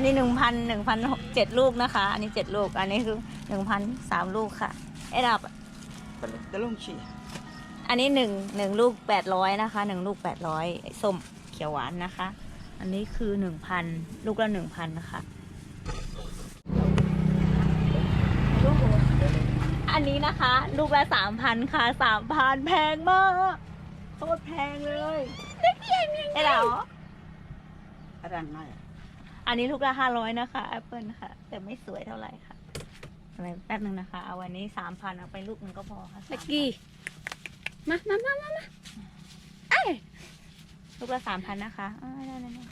นนี้หนึ่งพันหนึ่งพันเจ็ดลูกนะคะ อันนี้เจ็ดลูก อันนี้คือหนึ่งพันสามลูกค่ะไอ้ดับจะลงฉี่อันนี้หนึ่งหนึ่งลูกแปดร้อยนะคะหนึ่งลูกแปดร้อยส้มเขียวหวานนะคะ อันนี้คือหนึ่งพันลูกละหนึ่งพันนะคะ อันนี้นะคะ ลูกละสามพันค่ะสามพันแพงมากโคตรแพงเลยไอ้เหรออะไรง่าย อันนี้ลูกละห้าร้อยนะคะแอปเปิลค่ะ แต่ไม่สวยเท่าไหร่ค่ะอะไรแป๊บนึงนะคะ เอาวันนี้สามพันเอาไปลูกหนึงก็พอค่ะลักกี้ มามามามามาเอ้ยลูกละสามพันนะคะอ่าได้ได้ได้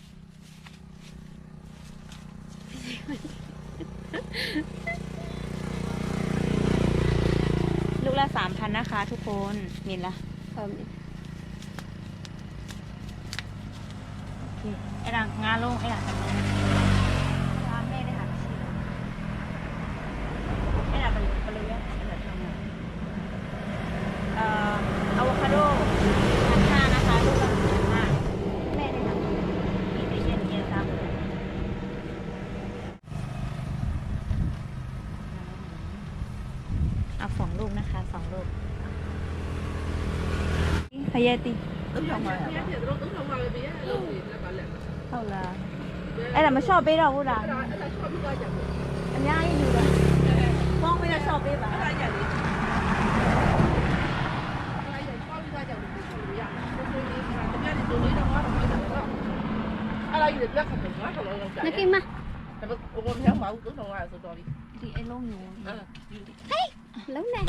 ลูกละสามพันนะคะ ทุกคนมินละเพิ่มโอเคไอ้ดังงานลงไอ้ดังทำลง ဖရက်တီဟုတ်လားအဲ့ဒါမရှော့ပေးတော့ဘူးလားအများကြီးယူတော့ပေါင်းပြီးတော့ရှော့ပေးပါနကိမဒါပေမဲ့ဘုံထဲမှာဘူးတော့တော့ဆိုတော့ဒီအလုံးမျိုးဟဲ့လုံးနေ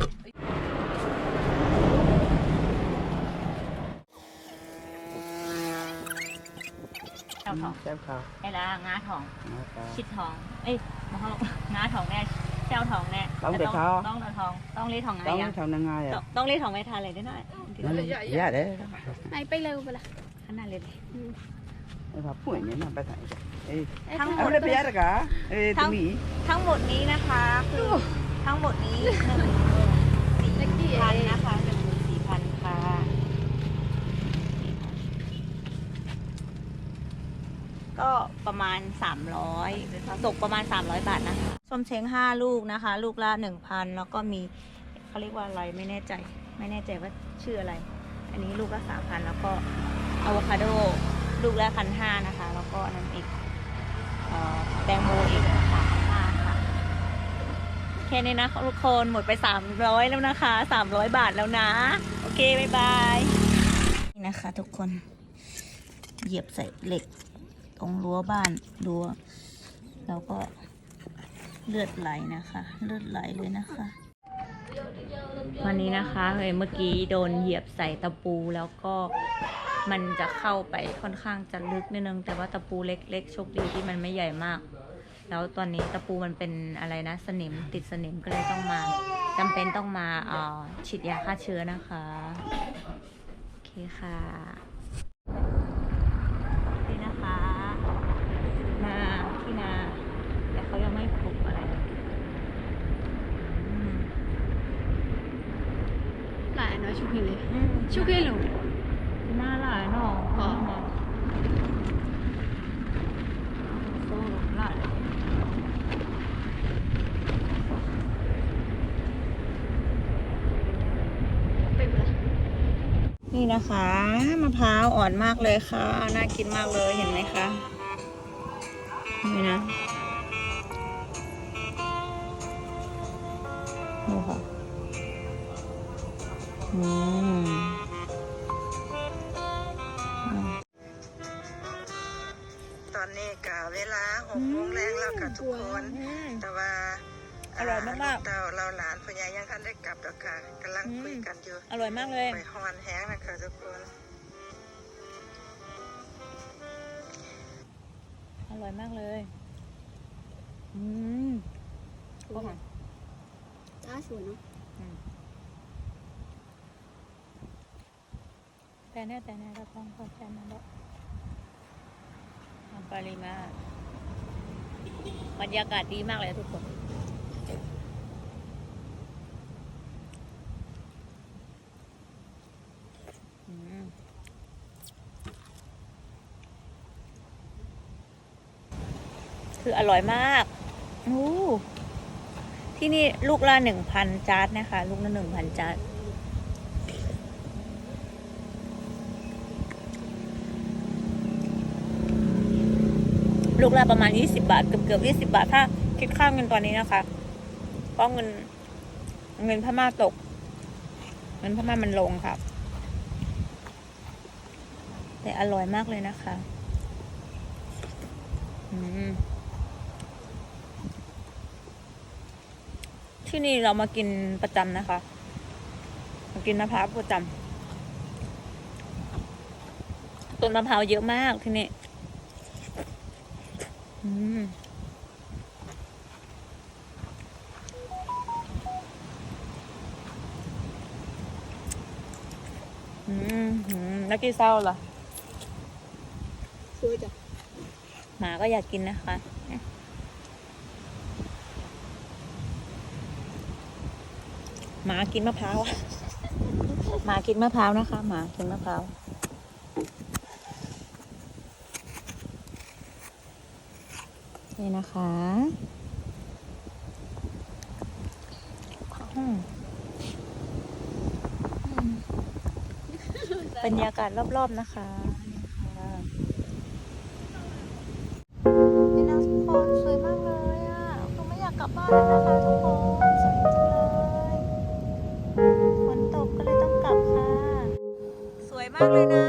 ด้ชอบไปแบบนักกี้มาดีไอ้โล่งอยู่แล้วแน่เจ้าทอง xem khảo ไอ้ละงาทอง Ngã khảo. ชิดทอง เอ้ยมาเขางาทองแน่เจ้าทองแน่ต้องเด็ดต้เขาต้องเอาทองต้องเรียกทองไง Tao อะ mới thằng năng ai ต้อง à ต้องเรียกทองไม่ทานเลยได้หน่อย Nó lên dạ đấy ไปไปเร็วไปละขนาดเลย Em bảo phụ nhỉ nằm bay thẳng Ê ทั้งหม Em ด lên bây giờ được cả Ê Không. tôi nghĩ ทั้งหมดนี้นะคะคือทั้งหมดนี้หนึ่งสี่พันนะคะหนึ่งหมื่นสี่พันค่ะ ก็ประมาณสามร้อยตกประมาณสามร้อยบาทนะคะส้มเช้งห้าลูกนะคะ ลูกละหนึ่งพันแล้วก็มีเขาเรียกว่าอะไรไม่แน่ใจ ไม่แน่ใจว่าชื่ออะไร อันนี้ลูกละสามพันแล้วก็อะโวคาโดลูกละพันห้านะคะ แล้วก็อันนั้นอีกเอ่อแตงโมอีกสามพันห้าค่ะแค่นี้นะทุกคนหมดไป300แล้วนะคะ300บาทแล้วนะ โอเค บ๊ายบาย นี่นะคะทุกคน เหยียบใส่เหล็ก ตรงรั้วบ้านรั้วแล้วก็เลือดไหลนะคะ เลือดไหลเลยนะคะวันนี้นะคะเฮ้ยเมื่อกี้โดนเหยียบใส่ตะปูแล้วก็มันจะเข้าไปค่อนข้างจะลึกนิดนึง แต่ว่าตะปูเล็กๆโชคดีที่มันไม่ใหญ่มาก แล้วตอนนี้ตะปูมันเป็นอะไรนะสนิมติดสนิมก็เลยต้องมาจำเป็นต้องมาอ่อฉีดยาฆ่าเชื้อนะคะ โอเคค่ะนี่นะคะนาที่นา แต่เขายังไม่ปลูกอะไรอืม หลายน้อยชุกเห็นเลยอืมชุกเห็นหรอหน้าหลายเนาะอ๋อโซ่หลายไปละนี่นะคะมะพร้าวอ่อนมากเลยค่ะ น่ากินมากเลยเห็นไหมคะนี่นะดูค่ะอืมอืม ตอนนี้กะเวลาหกโมงแรงแล้วกับทุกคน แต่ว่าอร่อยมากๆลูเต่าเราหลานพ่อใหญ่ยังทันได้กลับดอกค่ะกำลังคุยกันอยู่ อร่อยมากเลยไปฮอนแห้งนะคะทุกคน อร่อยมากเลย อืมก็หอมจ้าสวยเนาะ แต่แน่แต่แน่ก็ต้องเข้าใจมันแล้วทำปริมาตรบรรยากาศดีมากเลยทุกคนอืมคืออร่อยมากอู้ที่นี่ลูกละหนึ่งพันจาร์ดนะคะ ลูกละหนึ่งพันจาร์ด ลูกละประมาณยี่สิบาทเกือบเกือบยี่สิบาท ถ้าคิดค่าเงินตอนนี้นะคะเพราะเงิน เงินพม่าตก เงินพม่ามันลงค่ะแต่อร่อยมากเลยนะคะ ที่นี่เรามากินประจำนะคะ มากินมะพร้าวประจำต้นมะพร้าวเยอะมากที่นี่ อืมอืมอืมแล้วกี่เศร้าล่ะสวยจ้ะหมาก็อยากกินนะคะหมากินมะพร้าวหมากินมะพร้าวนะคะ หมากินมะพร้าว นี่นะคะอืมอืมบรรยากาศรอบๆนะคะนี่ค่ะนี่นะทุกคนสวยมากเลยอะคือไม่อยากกลับบ้านแล้วนะคะทุกคนสวยจังเลยฝนตกก็เลยต้องกลับค่ะ สวยมากเลยนะทุก